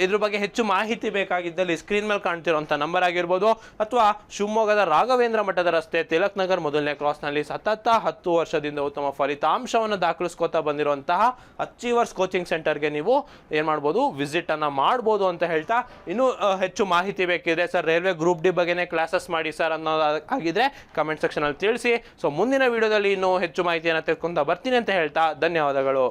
ಇದ್ರ ಬಗ್ಗೆ ಹೆಚ್ಚು ಮಾಹಿತಿ ಬೇಕಾಗಿದ್ದಲ್ಲಿ ಸ್ಕ್ರೀನ್ ಮೇಲೆ ಕಾಣ್ತಿರೋಂಥ ನಂಬರ್ ಆಗಿರ್ಬೋದು, ಅಥವಾ ಶಿವಮೊಗ್ಗದ ರಾಘವೇಂದ್ರ ಮಠದ ರಸ್ತೆ ತಿಲಕ್ ನಗರ್ ಮೊದಲನೇ ಕ್ರಾಸ್ನಲ್ಲಿ ಸತತ ಹತ್ತು ವರ್ಷದಿಂದ ಉತ್ತಮ ಫಲಿತಾಂಶವನ್ನು ದಾಖಲಿಸ್ಕೋತಾ ಬಂದಿರುವಂತಹ ಅಚೀವರ್ಸ್ ಕೋಚಿಂಗ್ ಸೆಂಟರ್ಗೆ ನೀವು ಏನು ಮಾಡ್ಬೋದು ವಿಸಿಟ್ ಅನ್ನ ಮಾಡ್ಬೋದು ಅಂತ ಹೇಳ್ತಾ ಇನ್ನೂ ಹೆಚ್ಚು ಮಾಹಿತಿ ಬೇಕಿದೆ ಸರ್ ರೈಲ್ವೆ ಗ್ರೂಪ್ ಡಿ ಬಗ್ಗೆನೇ ಕ್ಲಾಸಸ್ ಮಾಡಿ ಸರ್ ಅನ್ನೋದಾಗಿದ್ರೆ ಕಮೆಂಟ್ ಸೆಕ್ಷನಲ್ಲಿ ತಿಳಿಸಿ. ಸೊ ಮುಂದಿನ ವಿಡಿಯೋದಲ್ಲಿ ಇನ್ನೂ ಹೆಚ್ಚು ಮಾಹಿತಿಯನ್ನು ತೆಗೆದುಕೊಂತ ಬರ್ತೀನಿ ಅಂತ ಹೇಳ್ತಾ ಧನ್ಯವಾದಗಳು.